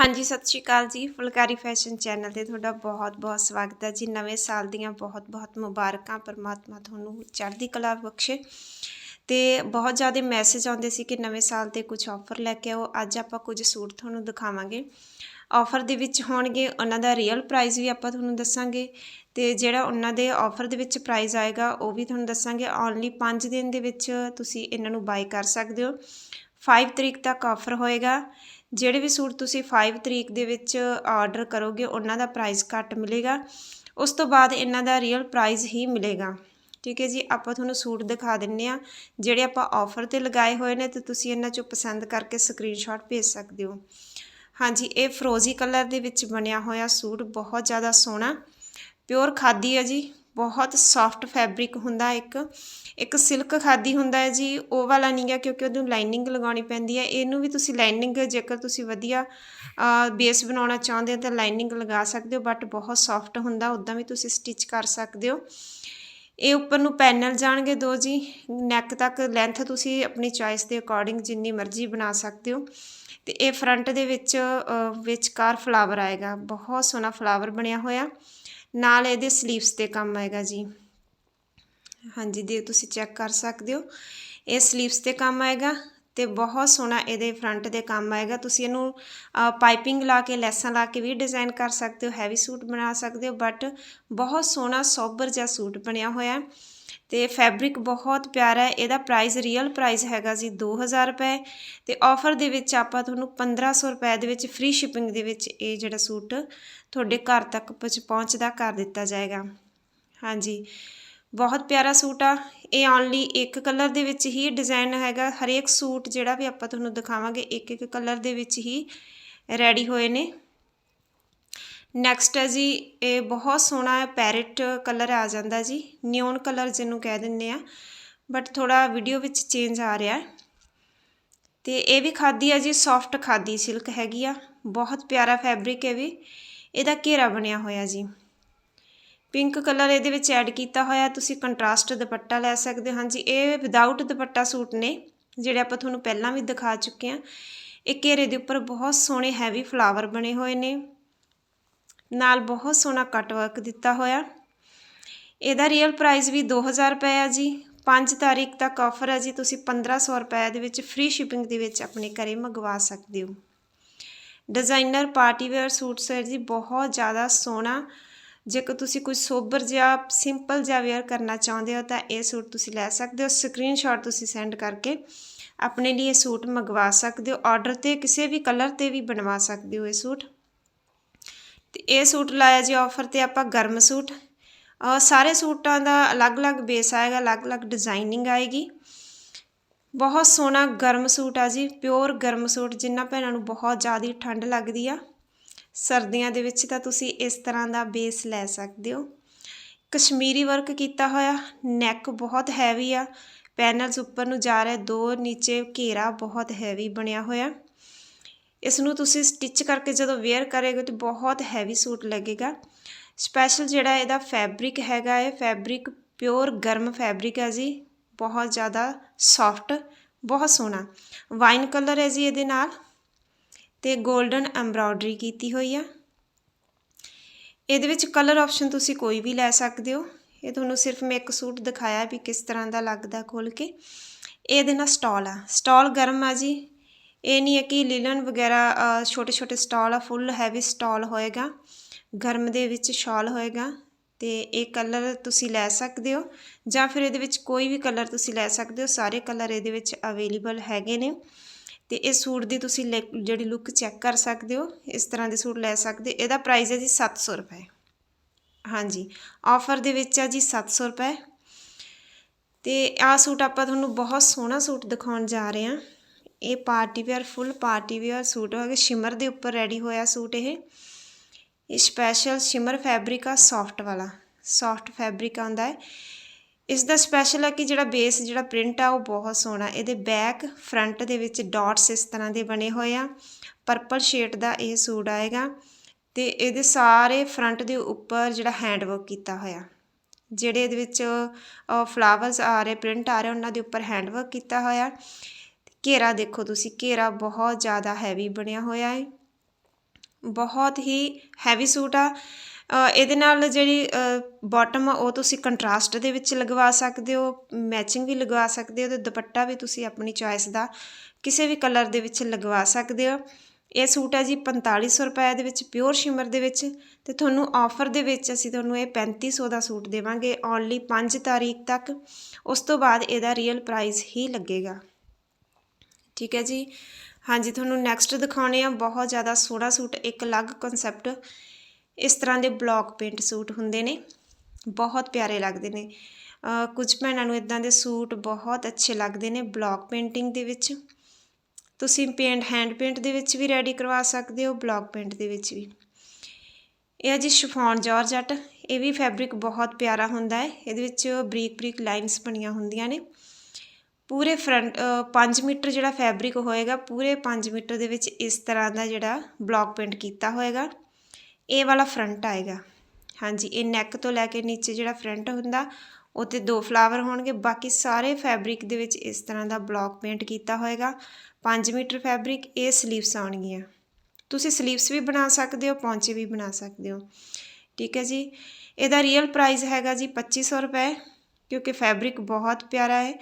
ਹਾਂਜੀ, ਸਤਿ ਸ਼੍ਰੀ ਅਕਾਲ ਜੀ। ਫੁਲਕਾਰੀ ਫੈਸ਼ਨ ਚੈਨਲ ਤੇ ਤੁਹਾਡਾ ਬਹੁਤ-ਬਹੁਤ ਸਵਾਗਤ ਹੈ ਜੀ। ਨਵੇਂ ਸਾਲ ਦੀਆਂ ਬਹੁਤ-ਬਹੁਤ ਮੁਬਾਰਕਾਂ। ਪਰਮਾਤਮਾ ਤੁਹਾਨੂੰ ਚੜ੍ਹਦੀ ਕਲਾ ਬਖਸ਼ੇ। ਤੇ ਬਹੁਤ ਜ਼ਿਆਦਾ ਮੈਸੇਜ ਆਉਂਦੇ ਸੀ ਕਿ ਨਵੇਂ ਸਾਲ ਤੇ ਕੁਝ ਆਫਰ ਲੈ ਕੇ ਆਓ। ਅੱਜ ਆਪਾਂ ਕੁਝ ਸੂਟ ਤੁਹਾਨੂੰ ਦਿਖਾਵਾਂਗੇ। ਆਫਰ ਦੇ ਵਿੱਚ ਹੋਣਗੇ ਉਹਨਾਂ ਦਾ ਰੀਅਲ ਪ੍ਰਾਈਸ ਵੀ ਆਪਾਂ ਤੁਹਾਨੂੰ ਦੱਸਾਂਗੇ। ਤੇ ਜਿਹੜਾ ਉਹਨਾਂ ਦੇ ਆਫਰ ਦੇ ਵਿੱਚ ਪ੍ਰਾਈਸ ਆਏਗਾ, ਉਹ ਵੀ ਤੁਹਾਨੂੰ ਦੱਸਾਂਗੇ। ਓਨਲੀ 5 ਦਿਨ ਦੇ ਵਿੱਚ ਤੁਸੀਂ ਇਹਨਾਂ ਨੂੰ ਬਾਈ ਕਰ ਸਕਦੇ ਹੋ। 5 ਤਰੀਕ ਤੱਕ ਆਫਰ ਹੋਏਗਾ। ਜਿਹੜੇ ਵੀ ਸੂਟ ਤੁਸੀਂ 5 ਤਰੀਕ ਦੇ ਵਿੱਚ ਆਰਡਰ ਕਰੋਗੇ, ਉਹਨਾਂ ਦਾ ਪ੍ਰਾਈਸ ਘੱਟ ਮਿਲੇਗਾ। ਉਸ ਤੋਂ ਬਾਅਦ ਇਹਨਾਂ ਦਾ ਰੀਅਲ ਪ੍ਰਾਈਸ ਹੀ ਮਿਲੇਗਾ। ਠੀਕ ਹੈ ਜੀ, ਆਪਾਂ ਤੁਹਾਨੂੰ ਸੂਟ ਦਿਖਾ ਦਿੰਨੇ ਆ ਜਿਹੜੇ ਆਪਾਂ ਆਫਰ ਤੇ ਲਗਾਏ ਹੋਏ ਨੇ ਤੇ ਤੁਸੀਂ ਇਹਨਾਂ ਚੋਂ ਪਸੰਦ ਕਰਕੇ ਸਕਰੀਨਸ਼ਾਟ ਭੇਜ ਸਕਦੇ ਹੋ। ਹਾਂਜੀ, ਇਹ ਫਰੋਜ਼ੀ ਕਲਰ ਦੇ ਵਿੱਚ ਬਣਿਆ ਹੋਇਆ ਸੂਟ ਬਹੁਤ ਜ਼ਿਆਦਾ ਸੋਹਣਾ। ਪਿਓਰ ਖਾਦੀ ਹੈ ਜੀ। ਬਹੁਤ ਸੌਫਟ ਫੈਬਰਿਕ ਹੁੰਦਾ ਇੱਕ ਇੱਕ ਸਿਲਕ ਖਾਦੀ ਹੁੰਦਾ ਹੈ ਜੀ, ਉਹ ਵਾਲਾ ਨਹੀਂ ਹੈ ਕਿਉਂਕਿ ਉਹਨੂੰ ਲਾਈਨਿੰਗ ਲਗਾਉਣੀ ਪੈਂਦੀ ਹੈ, ਇਹਨੂੰ ਵੀ ਤੁਸੀਂ ਲਾਈਨਿੰਗ ਜੇਕਰ ਤੁਸੀਂ ਵਧੀਆ ਬੇਸ ਬਣਾਉਣਾ ਚਾਹੁੰਦੇ ਹੋ ਤਾਂ ਲਾਈਨਿੰਗ ਲਗਾ ਸਕਦੇ ਹੋ ਬਟ ਬਹੁਤ ਸੌਫਟ ਹੁੰਦਾ ਉਦਾਂ ਵੀ ਤੁਸੀਂ ਸਟਿਚ ਕਰ ਸਕਦੇ ਹੋ। ਇਹ ਉੱਪਰ ਨੂੰ ਪੈਨਲ ਜਾਣਗੇ ਦੋ ਜੀ ਨੈਕ ਤੱਕ ਲੈਂਥ ਤੁਸੀਂ ਆਪਣੀ ਚੋਇਸ ਦੇ ਅਕੋਰਡਿੰਗ ਜਿੰਨੀ ਮਰਜ਼ੀ ਬਣਾ ਸਕਦੇ ਹੋ। ਤੇ ਇਹ ਫਰੰਟ ਦੇ ਵਿੱਚ ਵਿਚਕਾਰ ਫਲਾਵਰ ਆਏਗਾ, ਬਹੁਤ ਸੋਹਣਾ ਫਲਾਵਰ ਬਣਿਆ ਹੋਇਆ। ਨਾਲ ਇਹਦੇ ਸਲੀਵਸ ਤੇ ਕੰਮ ਆਏਗਾ ਜੀ। ਹਾਂਜੀ ਦੇ ਤੁਸੀਂ ਚੈੱਕ ਕਰ ਸਕਦੇ ਹੋ। ਇਹ ਸਲੀਵਸ ਤੇ ਕੰਮ ਆਏਗਾ ਤੇ ਬਹੁਤ ਸੋਹਣਾ ਇਹਦੇ ਫਰੰਟ ਦੇ ਕੰਮ ਆਏਗਾ। ਤੁਸੀਂ ਇਹਨੂੰ ਪਾਈਪਿੰਗ ਲਾ ਕੇ, ਲੈਸਾਂ ਲਾ ਕੇ ਵੀ ਡਿਜ਼ਾਈਨ ਕਰ ਸਕਦੇ ਹੋ ਹੈਵੀ ਸੂਟ ਬਣਾ ਸਕਦੇ ਹੋ ਬਟ ਬਹੁਤ ਸੋਹਣਾ ਸੋਬਰ ਜਿਹਾ ਸੂਟ ਬਣਿਆ ਹੋਇਆ। ਤੇ ਫੈਬਰਿਕ ਬਹੁਤ ਪਿਆਰਾ ਹੈ, ਇਹਦਾ ਪ੍ਰਾਈਸ ਰੀਅਲ ਪ੍ਰਾਈਸ ਹੈਗਾ ਜੀ 2000 ਰੁਪਏ ਤੇ ਆਫਰ ਦੇ ਵਿੱਚ ਆਪਾਂ ਤੁਹਾਨੂੰ 1500 ਰੁਪਏ ਦੇ ਵਿੱਚ ਫ੍ਰੀ ਸ਼ਿਪਿੰਗ ਦੇ ਵਿੱਚ ਇਹ ਜਿਹੜਾ ਸੂਟ ਤੁਹਾਡੇ ਘਰ ਤੱਕ ਪਹੁੰਚਦਾ ਕਰ ਦਿੱਤਾ ਜਾਏਗਾ। ਹਾਂਜੀ, ਬਹੁਤ ਪਿਆਰਾ ਸੂਟ ਆ, ਇਹ ਓਨਲੀ ਇੱਕ ਕਲਰ ਦੇ ਵਿੱਚ ਹੀ ਡਿਜ਼ਾਈਨ ਹੈਗਾ, ਹਰੇਕ ਸੂਟ ਜਿਹੜਾ ਵੀ ਆਪਾਂ ਤੁਹਾਨੂੰ ਦਿਖਾਵਾਂਗੇ ਇੱਕ ਇੱਕ ਕਲਰ ਦੇ ਵਿੱਚ ਹੀ ਰੈਡੀ ਹੋਏ ਨੇ। ਨੈਕਸਟ ਹੈ ਜੀ, ਇਹ ਬਹੁਤ ਸੋਹਣਾ ਹੈ ਪੈਰਟ ਕਲਰ ਆ ਜਾਂਦਾ ਜੀ ਨਿਓਨ ਕਲਰ ਜਿਹਨੂੰ ਕਹਿ ਦਿੰਦੇ ਆ ਬਟ ਥੋੜਾ ਵੀਡੀਓ ਵਿੱਚ ਚੇਂਜ ਆ ਰਿਹਾ ਤੇ ਇਹ ਵੀ ਖਾਦੀ ਆ ਜੀ ਸੌਫਟ ਖਾਦੀ ਸਿਲਕ ਹੈਗੀ ਆ, ਬਹੁਤ ਪਿਆਰਾ ਫੈਬਰਿਕ ਹੈ ਵੀ, ਇਹਦਾ ਘੇਰਾ ਬਣਿਆ ਹੋਇਆ ਜੀ। ਪਿੰਕ ਕਲਰ ਇਹਦੇ ਵਿੱਚ ਐਡ ਕੀਤਾ ਹੋਇਆ, ਤੁਸੀਂ ਕੰਟਰਾਸਟ ਦੁਪੱਟਾ ਲੈ ਸਕਦੇ ਹੋ, ਹਾਂਜੀ, ਇਹ ਵਿਦਆਊਟ ਦੁਪੱਟਾ ਸੂਟ ਨੇ, ਜਿਹੜੇ ਆਪਾਂ ਤੁਹਾਨੂੰ ਪਹਿਲਾਂ ਵੀ ਦਿਖਾ ਚੁੱਕੇ ਆ ਇਹ ਘੇਰੇ ਦੇ ਉੱਪਰ ਬਹੁਤ ਸੋਹਣੇ ਹੈਵੀ ਫਲਾਵਰ ਬਣੇ ਹੋਏ ਨੇ। ਨਾਲ ਬਹੁਤ ਸੋਹਣਾ ਕਟ ਵਰਕ ਦਿੱਤਾ ਹੋਇਆ। ਇਹਦਾ ਰੀਅਲ ਪ੍ਰਾਈਸ ਵੀ 2000 ਰੁਪਏ ਆ ਜੀ। 5 ਤਾਰੀਖ ਤੱਕ ਆਫਰ ਹੈ ਜੀ। ਤੁਸੀਂ 1500 ਰੁਪਏ ਦੇ ਵਿੱਚ ਫ੍ਰੀ ਸ਼ਿਪਿੰਗ ਦੇ ਵਿੱਚ ਆਪਣੇ ਘਰੇ ਮੰਗਵਾ ਸਕਦੇ ਹੋ। Designer party wear suit sir ji, ਬਹੁਤ ਜ਼ਿਆਦਾ ਸੋਹਣਾ। ਜੇਕਰ ਤੁਸੀਂ ਕੋਈ ਸੋਬਰ ਜਿਹਾ ਸਿੰਪਲ ਜਿਹਾ ਵੇਅਰ ਕਰਨਾ ਚਾਹੁੰਦੇ ਹੋ, ਤਾਂ ਇਹ ਸੂਟ ਤੁਸੀਂ ਲੈ ਸਕਦੇ ਹੋ। ਸਕਰੀਨਸ਼ਾਟ ਤੁਸੀਂ ਸੈਂਡ ਕਰਕੇ ਆਪਣੇ ਲਈ ਇਹ ਸੂਟ ਮੰਗਵਾ ਸਕਦੇ ਹੋ। ਆਰਡਰ ਤੇ ਕਿਸੇ ਵੀ ਕਲਰ ਤੇ ਵੀ ਬਣਵਾ ਸਕਦੇ ਹੋ ਇਹ ਸੂਟ ਤੇ ਇਹ ਸੂਟ ਲਾਇਆ ਜੀ ਆਫਰ ਤੇ ਆਪਾਂ ਗਰਮ ਸੂਟ। ਸਾਰੇ ਸੂਟਾਂ ਦਾ ਅਲੱਗ-ਅਲੱਗ ਬੇਸ ਆਏਗਾ, ਅਲੱਗ-ਅਲੱਗ ਡਿਜ਼ਾਈਨਿੰਗ ਆਏਗੀ। ਬਹੁਤ ਸੋਹਣਾ ਗਰਮ ਸੂਟ ਆ ਜੀ ਪਿਓਰ ਗਰਮ ਸੂਟ, ਜਿੰਨਾ ਭੈਣਾਂ ਨੂੰ ਬਹੁਤ ਜ਼ਿਆਦਾ ਠੰਡ ਲੱਗਦੀ ਆ। ਸਰਦੀਆਂ ਦੇ ਵਿੱਚ ਤਾਂ ਤੁਸੀਂ ਇਸ ਤਰ੍ਹਾਂ ਦਾ ਬੇਸ ਲੈ ਸਕਦੇ ਹੋ। ਕਸ਼ਮੀਰੀ ਵਰਕ ਕੀਤਾ ਹੋਇਆ ਨੈਕ ਬਹੁਤ ਹੈਵੀ ਆ। ਪੈਨਲਸ ਉੱਪਰ ਨੂੰ ਜਾ ਰਿਹਾ, ਦੋ ਨੀਚੇ ਘੇਰਾ ਬਹੁਤ ਹੈਵੀ ਬਣਿਆ ਹੋਇਆ। ਇਸ ਨੂੰ ਤੁਸੀਂ ਸਟਿਚ ਕਰਕੇ ਜਦੋਂ ਵੇਅਰ ਕਰੇਗੇ ਤਾਂ ਬਹੁਤ ਹੈਵੀ ਸੂਟ ਲੱਗੇਗਾ। ਸਪੈਸ਼ਲ ਜਿਹੜਾ ਇਹਦਾ ਫੈਬਰਿਕ ਹੈਗਾ ਹੈ ਫੈਬਰਿਕ ਪਿਓਰ ਗਰਮ ਫੈਬਰਿਕ ਹੈ ਜੀ। ਬਹੁਤ ਜ਼ਿਆਦਾ ਸੌਫਟ ਬਹੁਤ ਸੋਹਣਾ। ਵਾਈਨ ਕਲਰ ਹੈ ਜੀ ਇਹਦੇ ਨਾਲ ਤੇ 골ਡਨ ਐਮਬਰਾਇਡਰੀ ਕੀਤੀ ਹੋਈ ਆ। ਇਹਦੇ ਵਿੱਚ ਕਲਰ ਆਪਸ਼ਨ ਤੁਸੀਂ ਕੋਈ ਵੀ ਲੈ ਸਕਦੇ ਹੋ। ਇਹ ਤੁਹਾਨੂੰ ਸਿਰਫ ਮੈਂ ਇੱਕ ਸੂਟ ਦਿਖਾਇਆ ਵੀ ਕਿਸ ਤਰ੍ਹਾਂ ਦਾ ਲੱਗਦਾ ਖੋਲ ਕੇ। ਇਹਦੇ ਨਾਲ ਸਟਾਲ ਆ। ਸਟਾਲ ਗਰਮ ਆ ਜੀ। ਇਹ ਨਹੀਂ ਹੈ ਕਿ ਲੀਲਨ ਵਗੈਰਾ ਛੋਟੇ ਛੋਟੇ ਸਟਾਲ ਆ ਫੁੱਲ ਹੈਵੀ ਸਟਾਲ ਹੋਏਗਾ, ਗਰਮ ਦੇ ਵਿੱਚ ਸ਼ਾਲ ਹੋਏਗਾ, ਤੇ ਇਹ ਕਲਰ ਤੁਸੀਂ ਲੈ ਸਕਦੇ ਹੋ, ਜਾਂ ਫਿਰ ਇਹਦੇ ਵਿੱਚ ਕੋਈ ਵੀ ਕਲਰ ਤੁਸੀਂ ਲੈ ਸਕਦੇ ਹੋ, ਸਾਰੇ ਕਲਰ ਇਹਦੇ ਵਿੱਚ ਅਵੇਲੇਬਲ ਹੈਗੇ ਨੇ, ਤੇ ਇਹ ਸੂਟ ਦੀ ਤੁਸੀਂ ਜਿਹੜੀ ਲੁੱਕ ਚੈੱਕ ਕਰ ਸਕਦੇ ਹੋ, ਇਸ ਤਰ੍ਹਾਂ ਦੇ ਸੂਟ ਲੈ ਸਕਦੇ, ਇਹਦਾ ਪ੍ਰਾਈਸ ਹੈ ਜੀ 700 ਰੁਪਏ। ਹਾਂਜੀ ਆਫਰ ਦੇ ਵਿੱਚ ਆ ਜੀ 700 ਰੁਪਏ, ਤੇ ਆ ਸੂਟ ਆਪਾਂ ਤੁਹਾਨੂੰ ਬਹੁਤ ਸੋਹਣਾ ਸੂਟ ਦਿਖਾਉਣ ਜਾ ਰਹੇ ਹਾਂ। ਇਹ party wear, full party wear suit ਹੋਗਾ। ਸ਼ਿਮਰ ਦੇ ਉੱਪਰ ਰੈਡੀ ਹੋਇਆ ਸੂਟ ਇਹ। ਇਹ ਸਪੈਸ਼ਲ ਸ਼ਿਮਰ ਫੈਬਰਿਕ ਆ ਸੌਫਟ ਵਾਲਾ। ਸੌਫਟ ਫੈਬਰਿਕ ਆਉਂਦਾ ਹੈ। ਇਸ ਦਾ ਸਪੈਸ਼ਲ ਹੈ ਕਿ ਜਿਹੜਾ ਬੇਸ ਜਿਹੜਾ ਪ੍ਰਿੰਟ ਆ, ਉਹ ਬਹੁਤ ਸੋਹਣਾ। ਇਹਦੇ ਬੈਕ ਫਰੰਟ ਦੇ ਵਿੱਚ ਡਾਟਸ ਇਸ ਤਰ੍ਹਾਂ ਦੇ ਬਣੇ ਹੋਏ ਆ। ਪਰਪਲ ਸ਼ੇਡ ਦਾ ਇਹ ਸੂਟ ਆਏਗਾ। ਤੇ ਇਹਦੇ ਸਾਰੇ ਫਰੰਟ ਦੇ ਉੱਪਰ ਜਿਹੜਾ ਹੈਂਡ ਵਰਕ ਕੀਤਾ ਹੋਇਆ। ਜਿਹੜੇ ਇਹਦੇ ਵਿੱਚ ਫਲਾਵਰਸ ਆ ਰਹੇ ਪ੍ਰਿੰਟ ਆ ਰਹੇ, ਉਹਨਾਂ ਦੇ ਉੱਪਰ ਹੈਂਡ ਵਰਕ ਕੀਤਾ ਹੋਇਆ। ਘੇਰਾ ਦੇਖੋ ਤੁਸੀਂ, ਘੇਰਾ ਬਹੁਤ ਜ਼ਿਆਦਾ ਹੈਵੀ ਬਣਿਆ ਹੋਇਆ ਹੈ। ਬਹੁਤ ਹੀ ਹੈਵੀ ਸੂਟ ਆ। ਇਹਦੇ ਨਾਲ ਜਿਹੜੀ ਬਾਟਮ ਆ, ਉਹ ਤੁਸੀਂ ਕੰਟਰਾਸਟ ਦੇ ਵਿੱਚ ਲਗਵਾ ਸਕਦੇ ਹੋ ਮੈਚਿੰਗ ਵੀ ਲਗਵਾ ਸਕਦੇ ਹੋ ਤੇ ਦੁਪੱਟਾ ਵੀ ਤੁਸੀਂ ਆਪਣੀ ਚੋਇਸ ਦਾ ਕਿਸੇ ਵੀ ਕਲਰ ਦੇ ਵਿੱਚ ਲਗਵਾ ਸਕਦੇ ਹੋ। ਇਹ ਸੂਟ ਹੈ ਜੀ 4500 ਰੁਪਏ ਦੇ ਵਿੱਚ ਪਿਓਰ ਸ਼ਿਮਰ ਦੇ ਵਿੱਚ ਤੇ ਤੁਹਾਨੂੰ ਆਫਰ ਦੇ ਵਿੱਚ ਅਸੀਂ ਤੁਹਾਨੂੰ ਇਹ 3500 ਦਾ ਸੂਟ ਦੇਵਾਂਗੇ ਓਨਲੀ 5 ਤਾਰੀਖ ਤੱਕ। ਉਸ ਤੋਂ ਬਾਅਦ ਇਹਦਾ ਰੀਅਲ ਪ੍ਰਾਈਸ ਹੀ ਲੱਗੇਗਾ। ਠੀਕ ਹੈ ਜੀ। ਹਾਂਜੀ, ਤੁਹਾਨੂੰ ਨੈਕਸਟ ਦਿਖਾਉਣੇ ਆ ਬਹੁਤ ਜ਼ਿਆਦਾ ਸੋਹਣਾ ਸੂਟ, ਇੱਕ ਅਲੱਗ ਕਨਸੈਪਟ ਇਸ ਤਰ੍ਹਾਂ ਦੇ ਬਲੌਕ ਪੇਂਟ ਸੂਟ ਹੁੰਦੇ ਨੇ, ਬਹੁਤ ਪਿਆਰੇ ਲੱਗਦੇ ਨੇ। ਕੁਝ ਭੈਣਾਂ ਨੂੰ ਇਦਾਂ ਦੇ ਸੂਟ ਬਹੁਤ ਅੱਛੇ ਲੱਗਦੇ ਨੇ ਬਲੌਕ ਪੇਂਟਿੰਗ ਦੇ ਵਿੱਚ। ਤੁਸੀਂ ਪੇਂਟ ਹੈਂਡ ਪੇਂਟ ਦੇ ਵਿੱਚ ਵੀ ਰੈਡੀ ਕਰਵਾ ਸਕਦੇ ਹੋ ਬਲੌਕ ਪੇਂਟ ਦੇ ਵਿੱਚ ਵੀ। ਇਹ ਹੈ ਜੀ ਸ਼ਿਫੋਨ ਜਾਰਜਟ ਇਹ ਵੀ ਫੈਬਰਿਕ ਬਹੁਤ ਪਿਆਰਾ ਹੁੰਦਾ ਹੈ। ਇਹਦੇ ਵਿੱਚ ਬਰੀਕ ਬਰੀਕ ਲਾਈਨਸ ਬਣੀਆਂ ਹੁੰਦੀਆਂ ਨੇ। ਪੂਰੇ ਫਰੰਟ 5 ਮੀਟਰ ਜਿਹੜਾ ਫੈਬਰਿਕ ਹੋਏਗਾ, ਪੂਰੇ 5 ਮੀਟਰ ਦੇ ਵਿੱਚ ਇਸ ਤਰ੍ਹਾਂ ਦਾ ਜਿਹੜਾ ਬਲੌਕ ਪੇਂਟ ਕੀਤਾ ਹੋਏਗਾ। ਇਹ ਵਾਲਾ ਫਰੰਟ ਆਏਗਾ। ਹਾਂਜੀ, ਇਹ ਨੈਕ ਤੋਂ ਲੈ ਕੇ ਨੀਚੇ ਜਿਹੜਾ ਫਰੰਟ ਹੁੰਦਾ ਉਹ 'ਤੇ ਦੋ ਫਲਾਵਰ ਹੋਣਗੇ, ਬਾਕੀ ਸਾਰੇ ਫੈਬਰਿਕ ਦੇ ਵਿੱਚ ਇਸ ਤਰ੍ਹਾਂ ਦਾ ਬਲੌਕ ਪੇਂਟ ਕੀਤਾ ਹੋਏਗਾ। 5 ਮੀਟਰ ਫੈਬਰਿਕ ਇਹ ਸਲੀਵਸ ਆਉਣਗੀਆਂ। ਤੁਸੀਂ ਸਲੀਵਸ ਵੀ ਬਣਾ ਸਕਦੇ ਹੋ, ਪੌਂਚੇ ਵੀ ਬਣਾ ਸਕਦੇ ਹੋ। ਠੀਕ ਹੈ ਜੀ। ਇਹਦਾ ਰੀਅਲ ਪ੍ਰਾਈਸ ਹੈਗਾ ਜੀ 2500 ਰੁਪਏ, ਕਿਉਂਕਿ ਫੈਬਰਿਕ ਬਹੁਤ ਪਿਆਰਾ ਹੈ।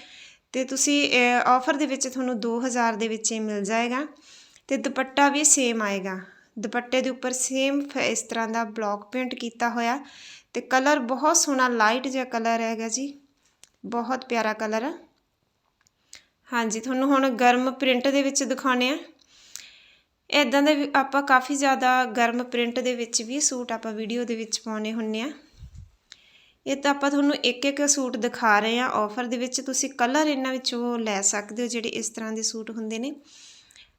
ਤੇ ਤੁਸੀਂ ਆਫਰ ਦੇ ਵਿੱਚ ਤੁਹਾਨੂੰ 2000 ਦੇ ਵਿੱਚ ਇਹ ਮਿਲ ਜਾਏਗਾ ਤੇ ਦੁਪੱਟਾ ਵੀ ਸੇਮ ਆਏਗਾ। ਦੁਪੱਟੇ ਦੇ ਉੱਪਰ ਸੇਮ ਇਸ ਤਰ੍ਹਾਂ ਦਾ ਬਲੌਕ ਪੇਂਟ ਕੀਤਾ ਹੋਇਆ ਤੇ ਕਲਰ ਬਹੁਤ ਸੋਹਣਾ ਲਾਈਟ ਜਿਹਾ ਕਲਰ ਹੈਗਾ ਜੀ। ਬਹੁਤ ਪਿਆਰਾ ਕਲਰ ਆ ਹਾਂਜੀ, ਤੁਹਾਨੂੰ ਹੁਣ ਗਰਮ ਪ੍ਰਿੰਟ ਦੇ ਵਿੱਚ ਦਿਖਾਉਣੇ ਆ। ਇਦਾਂ ਦੇ ਵੀ ਆਪਾਂ ਕਾਫੀ ਜ਼ਿਆਦਾ ਗਰਮ ਪ੍ਰਿੰਟ ਦੇ ਵਿੱਚ ਵੀ ਸੂਟ ਆਪਾਂ ਵੀਡੀਓ ਦੇ ਵਿੱਚ ਪਾਉਣੇ ਹੁੰਨੇ ਆ। ਇਹ ਤਾਂ ਆਪਾਂ ਤੁਹਾਨੂੰ ਇੱਕ ਇੱਕ ਸੂਟ ਦਿਖਾ ਰਹੇ ਹਾਂ। ਆਫਰ ਦੇ ਵਿੱਚ ਤੁਸੀਂ ਕਲਰ ਇਹਨਾਂ ਵਿੱਚੋਂ ਲੈ ਸਕਦੇ ਹੋ, ਜਿਹੜੇ ਇਸ ਤਰ੍ਹਾਂ ਦੇ ਸੂਟ ਹੁੰਦੇ ਨੇ।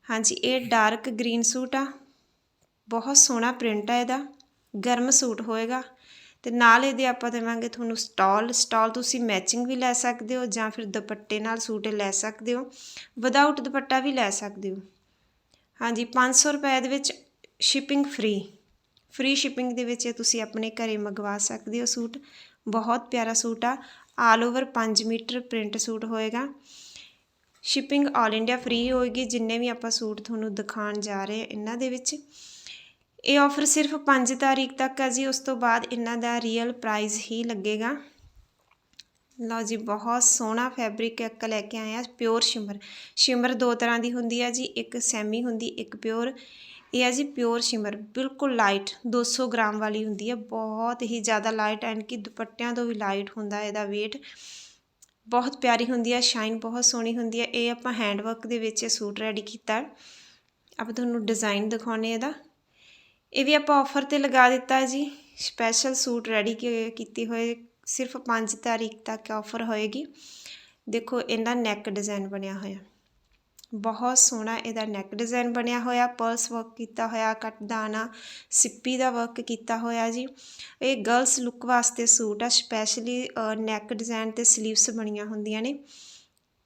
ਹਾਂਜੀ, ਇਹ ਡਾਰਕ ਗ੍ਰੀਨ ਸੂਟ ਆ। ਬਹੁਤ ਸੋਹਣਾ ਪ੍ਰਿੰਟ ਆ ਇਹਦਾ। ਗਰਮ ਸੂਟ ਹੋਏਗਾ। ਤੇ ਨਾਲ ਇਹਦੇ ਆਪਾਂ ਦੇਵਾਂਗੇ ਤੁਹਾਨੂੰ ਸਟਾਲ। ਸਟਾਲ ਤੁਸੀਂ ਮੈਚਿੰਗ ਵੀ ਲੈ ਸਕਦੇ ਹੋ ਜਾਂ ਫਿਰ ਦੁਪੱਟੇ ਨਾਲ ਸੂਟ ਲੈ ਸਕਦੇ ਹੋ। ਵਿਦਆਊਟ ਦੁਪੱਟਾ ਵੀ ਲੈ ਸਕਦੇ ਹੋ। ਹਾਂਜੀ 500 ਰੁਪਏ ਦੇ ਵਿੱਚ ਸ਼ਿਪਿੰਗ ਫ੍ਰੀ। ਫ੍ਰੀ ਸ਼ਿਪਿੰਗ ਦੇ ਵਿੱਚ ਇਹ ਤੁਸੀਂ ਆਪਣੇ ਘਰੇ ਮੰਗਵਾ ਸਕਦੇ ਹੋ ਸੂਟ। ਬਹੁਤ ਪਿਆਰਾ ਸੂਟ ਆ। All over 5 metre print suit ਹੋਏਗਾ। ਸ਼ਿਪਿੰਗ ਆਲ ਇੰਡੀਆ ਫ੍ਰੀ ਹੋਏਗੀ। ਜਿੰਨੇ ਵੀ ਆਪਾਂ ਸੂਟ ਤੁਹਾਨੂੰ ਦਿਖਾਉਣ ਜਾ ਰਹੇ ਹਾਂ ਇਹਨਾਂ ਦੇ ਵਿੱਚ। ਇਹ ਆਫਰ ਸਿਰਫ 5 ਤਾਰੀਖ ਤੱਕ ਆ ਜੀ। ਉਸ ਤੋਂ ਬਾਅਦ ਇਹਨਾਂ ਦਾ ਰੀਅਲ ਪ੍ਰਾਈਸ ਹੀ ਲੱਗੇਗਾ। ਲਓ ਜੀ, ਬਹੁਤ ਸੋਹਣਾ ਫੈਬਰਿਕ ਇੱਕ ਲੈ ਕੇ ਆਇਆ ਪਿਓਰ ਸ਼ਿਮਰ ਸ਼ਿਮਰ ਦੋ ਤਰ੍ਹਾਂ ਦੀ ਹੁੰਦੀ ਆ ਜੀ। ਇੱਕ ਸੈਮੀ ਹੁੰਦੀ, ਇੱਕ ਪਿਓਰ ਇਹ ਹੈ ਜੀ ਪਿਓਰ ਸ਼ਿਮਰ, ਬਿਲਕੁਲ ਲਾਈਟ 200 ਗ੍ਰਾਮ ਵਾਲੀ ਹੁੰਦੀ ਹੈ, ਬਹੁਤ ਹੀ ਜ਼ਿਆਦਾ ਲਾਈਟ ਐਂਡ ਕਿ ਦੁਪੱਟਿਆਂ ਤੋਂ ਵੀ ਲਾਈਟ ਹੁੰਦਾ ਇਹਦਾ weight ਬਹੁਤ ਪਿਆਰੀ ਹੁੰਦੀ ਹੈ ਸ਼ਾਈਨ ਬਹੁਤ ਸੋਹਣੀ ਹੁੰਦੀ ਹੈ, ਇਹ ਆਪਾਂ ਹੈਂਡ ਵਰਕ ਦੇ ਵਿੱਚ ਸੂਟ ਰੈਡੀ ਕੀਤਾ। ਆਪਾਂ ਤੁਹਾਨੂੰ ਡਿਜ਼ਾਈਨ ਦਿਖਾਉਣੇ ਇਹਦਾ। ਇਹ ਵੀ ਆਪਾਂ ਆਫਰ ਤੇ ਲਗਾ ਦਿੱਤਾ ਜੀ ਸਪੈਸ਼ਲ ਸੂਟ ਰੈਡੀ ਕੀਤੇ ਹੋਏ, ਸਿਰਫ 5 ਤਾਰੀਖ ਤੱਕ ਆਫਰ ਹੋਏਗੀ। ਦੇਖੋ, ਇਹਦਾ ਨੈਕ ਡਿਜ਼ਾਈਨ ਬਣਿਆ ਹੋਇਆ। ਬਹੁਤ ਸੋਹਣਾ ਇਹਦਾ ਨੈਕ ਡਿਜ਼ਾਈਨ ਬਣਿਆ ਹੋਇਆ ਪਰਸ ਵਰਕ ਕੀਤਾ ਹੋਇਆ, ਕੱਟ ਦਾਣਾ, ਸਿੱਪੀ ਦਾ ਵਰਕ ਕੀਤਾ ਹੋਇਆ ਜੀ। ਇਹ ਗਰਲਸ ਲੁੱਕ ਵਾਸਤੇ ਸੂਟ ਆ ਸਪੈਸ਼ਲੀ ਨੈਕ ਡਿਜ਼ਾਈਨ ਤੇ ਸਲੀਵਸ ਬਣੀਆਂ ਹੁੰਦੀਆਂ ਨੇ।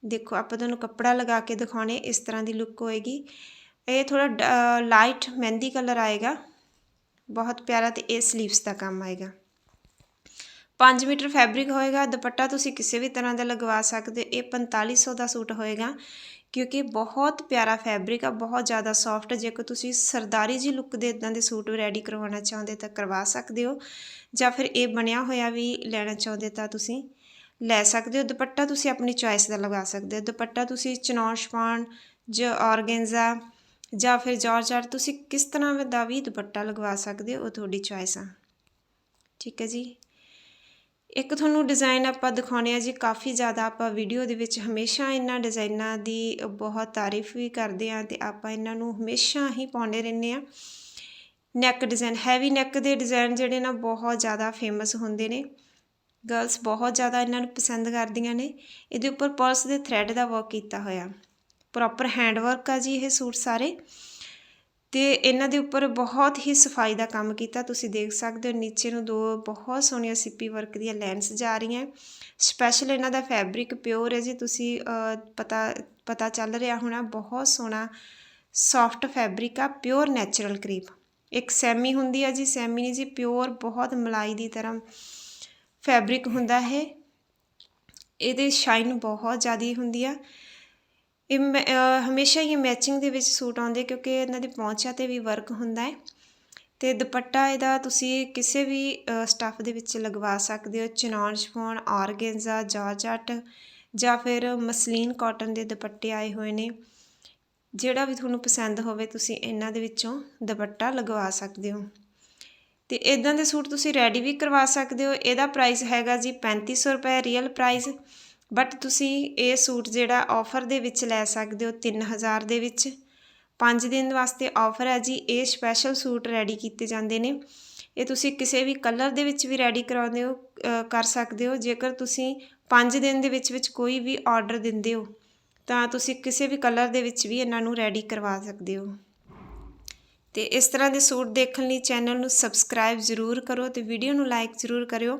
ਦੇਖੋ, ਆਪਾਂ ਤੁਹਾਨੂੰ ਕੱਪੜਾ ਲਗਾ ਕੇ ਦਿਖਾਉਣੇ, ਇਸ ਤਰ੍ਹਾਂ ਦੀ ਲੁੱਕ ਹੋਏਗੀ। ਇਹ ਥੋੜਾ ਲਾਈਟ ਮਹਿੰਦੀ ਕਲਰ ਆਏਗਾ। ਬਹੁਤ ਪਿਆਰਾ ਤੇ ਇਹ ਸਲੀਵਸ ਦਾ ਕੰਮ ਆਏਗਾ। 5 ਮੀਟਰ ਫੈਬਰਿਕ ਹੋਏਗਾ, ਦੁਪੱਟਾ ਤੁਸੀਂ ਕਿਸੇ ਵੀ ਤਰ੍ਹਾਂ ਦਾ ਲਗਵਾ ਸਕਦੇ, ਇਹ 4500 ਦਾ ਸੂਟ ਹੋਏਗਾ। ਕਿਉਂਕਿ ਬਹੁਤ ਪਿਆਰਾ ਫੈਬਰਿਕ ਆ, ਬਹੁਤ ਜ਼ਿਆਦਾ ਸੌਫਟ ਜੇਕਰ ਤੁਸੀਂ ਸਰਦਾਰੀ ਜੀ ਲੁੱਕ ਦੇ ਇਦਾਂ ਦੇ ਸੂਟ ਰੈਡੀ ਕਰਵਾਉਣਾ ਚਾਹੁੰਦੇ ਤਾਂ ਕਰਵਾ ਸਕਦੇ ਹੋ। ਜਾਂ ਫਿਰ ਇਹ ਬਣਿਆ ਹੋਇਆ ਵੀ ਲੈਣਾ ਚਾਹੁੰਦੇ ਤਾਂ ਤੁਸੀਂ ਲੈ ਸਕਦੇ ਹੋ। ਦੁਪੱਟਾ ਤੁਸੀਂ ਆਪਣੀ ਚੁਆਇਸ ਦਾ ਲਗਾ ਸਕਦੇ ਹੋ। ਦੁਪੱਟਾ ਤੁਸੀਂ ਚਨੌਨ ਸ਼ਪਾਨ ਜਾਂ ਆਰਗੈਂਜ਼ਾ ਜਾਂ ਫਿਰ ਜਾਰਜਟ ਤੁਸੀਂ ਕਿਸ ਤਰ੍ਹਾਂ ਦਾ ਵੀ ਦੁਪੱਟਾ ਲਗਵਾ ਸਕਦੇ ਹੋ, ਉਹ ਤੁਹਾਡੀ ਚੁਆਇਸ ਆ। ਠੀਕ ਹੈ ਜੀ? ਇੱਕ ਤੁਹਾਨੂੰ ਡਿਜ਼ਾਈਨ ਆਪਾਂ ਦਿਖਾਉਣੇ ਆ ਜੀ, ਕਾਫੀ ਜ਼ਿਆਦਾ ਆਪਾਂ ਵੀਡੀਓ ਦੇ ਵਿੱਚ ਹਮੇਸ਼ਾ ਇਹਨਾਂ ਡਿਜ਼ਾਈਨਾਂ ਦੀ ਬਹੁਤ ਤਾਰੀਫ ਵੀ ਕਰਦੇ ਆ ਤੇ ਆਪਾਂ ਇਹਨਾਂ ਨੂੰ ਹਮੇਸ਼ਾ ਹੀ ਪਾਉਂਦੇ ਰਹਿੰਦੇ ਆ ਨੈਕ ਡਿਜ਼ਾਈਨ ਹੈਵੀ ਨੈਕ ਦੇ ਡਿਜ਼ਾਈਨ ਜਿਹੜੇ ਨਾ ਬਹੁਤ ਜ਼ਿਆਦਾ ਫੇਮਸ ਹੁੰਦੇ ਨੇ। ਗਰਲਸ ਬਹੁਤ ਜ਼ਿਆਦਾ ਇਹਨਾਂ ਨੂੰ ਪਸੰਦ ਕਰਦੀਆਂ ਨੇ। ਇਹਦੇ ਉੱਪਰ ਪਰਸ ਦੇ ਥ੍ਰੈਡ ਦਾ ਵਰਕ ਕੀਤਾ ਹੋਇਆ। ਪ੍ਰੋਪਰ ਹੈਂਡ ਵਰਕ ਆ ਜੀ ਇਹ ਸੂਟ ਸਾਰੇ। ਅਤੇ ਇਹਨਾਂ ਦੇ ਉੱਪਰ ਬਹੁਤ ਹੀ ਸਫ਼ਾਈ ਦਾ ਕੰਮ ਕੀਤਾ, ਤੁਸੀਂ ਦੇਖ ਸਕਦੇ ਹੋ, ਨੀਚੇ ਨੂੰ ਦੋ ਬਹੁਤ ਸੋਹਣੀਆਂ ਸਿੱਪੀ ਵਰਕ ਦੀਆਂ ਲੈਂਸ ਜਾ ਰਹੀਆਂ। ਸਪੈਸ਼ਲ ਇਹਨਾਂ ਦਾ ਫੈਬਰਿਕ ਪਿਓਰ ਹੈ ਜੀ, ਤੁਸੀਂ ਪਤਾ ਪਤਾ ਚੱਲ ਰਿਹਾ ਹੋਣਾ, ਬਹੁਤ ਸੋਹਣਾ ਸੌਫਟ ਫੈਬਰਿਕ ਆ, ਪਿਓਰ ਨੈਚੁਰਲ ਕਰੀਪ ਇੱਕ ਸੈਮੀ ਹੁੰਦੀ ਆ ਜੀ, ਸੈਮੀ ਨਹੀਂ ਜੀ, ਪਿਓਰ ਬਹੁਤ ਮਲਾਈ ਦੀ ਤਰ੍ਹਾਂ ਫੈਬਰਿਕ ਹੁੰਦਾ ਹੈ। ਇਹਦੇ ਸ਼ਾਈਨ ਬਹੁਤ ਜ਼ਿਆਦਾ ਹੁੰਦੀ ਆ। ਇਹ ਹਮੇਸ਼ਾ ਹੀ ਮੈਚਿੰਗ ਦੇ ਵਿੱਚ ਸੂਟ ਆਉਂਦੇ ਕਿਉਂਕਿ ਇਹਨਾਂ ਦੀ ਪੌਂਚਾਂ 'ਤੇ ਵੀ ਵਰਕ ਹੁੰਦਾ ਹੈ। ਤੇ ਦੁਪੱਟਾ ਇਹਦਾ ਤੁਸੀਂ ਕਿਸੇ ਵੀ ਸਟੱਫ ਦੇ ਵਿੱਚ ਲਗਵਾ ਸਕਦੇ ਹੋ। ਚਨੌਨ ਸ਼ਫੋਨ ਆਰਗੇਂਜ਼ਾ ਜਾਰਜਟ ਜਾਂ ਫਿਰ ਮਸਲੀਨ ਕਾਟਨ ਦੇ ਦੁਪੱਟੇ ਆਏ ਹੋਏ ਨੇ। ਜਿਹੜਾ ਵੀ ਤੁਹਾਨੂੰ ਪਸੰਦ ਹੋਵੇ ਤੁਸੀਂ ਇਹਨਾਂ ਦੇ ਵਿੱਚੋਂ ਦੁਪੱਟਾ ਲਗਵਾ ਸਕਦੇ ਹੋ। ਤੇ ਇਦਾਂ ਦੇ ਸੂਟ ਤੁਸੀਂ ਰੈਡੀ ਵੀ ਕਰਵਾ ਸਕਦੇ ਹੋ। ਇਹਦਾ ਪ੍ਰਾਈਸ ਹੈਗਾ ਜੀ 3500 ਰੁਪਏ ਰੀਅਲ ਪ੍ਰਾਈਸ ਬਟ ਤੁਸੀਂ ਇਹ ਸੂਟ ਜਿਹੜਾ ਆਫਰ ਦੇ ਵਿੱਚ ਲੈ ਸਕਦੇ ਹੋ 3000 ਦੇ ਵਿੱਚ। 5 ਦਿਨ ਵਾਸਤੇ ਆਫਰ ਹੈ ਜੀ, ਇਹ ਸਪੈਸ਼ਲ ਸੂਟ ਰੈਡੀ ਕੀਤੇ ਜਾਂਦੇ ਨੇ। ਇਹ ਤੁਸੀਂ ਕਿਸੇ ਵੀ ਕਲਰ ਦੇ ਵਿੱਚ ਵੀ ਰੈਡੀ ਕਰਾਉਂਦੇ ਹੋ ਕਰ ਸਕਦੇ ਹੋ। ਜੇਕਰ ਤੁਸੀਂ 5 ਦਿਨ ਦੇ ਵਿੱਚ ਵਿੱਚ ਕੋਈ ਵੀ ਆਰਡਰ ਦਿੰਦੇ ਹੋ, ਤਾਂ ਤੁਸੀਂ ਕਿਸੇ ਵੀ ਕਲਰ ਦੇ ਵਿੱਚ ਵੀ ਇਹਨਾਂ ਨੂੰ ਰੈਡੀ ਕਰਵਾ ਸਕਦੇ ਹੋ। ਤੇ ਇਸ ਤਰ੍ਹਾਂ ਦੇ ਸੂਟ ਦੇਖਣ ਲਈ ਚੈਨਲ ਨੂੰ ਸਬਸਕ੍ਰਾਈਬ ਜ਼ਰੂਰ ਕਰੋ ਤੇ ਵੀਡੀਓ ਨੂੰ ਲਾਈਕ ਜ਼ਰੂਰ ਕਰਿਓ।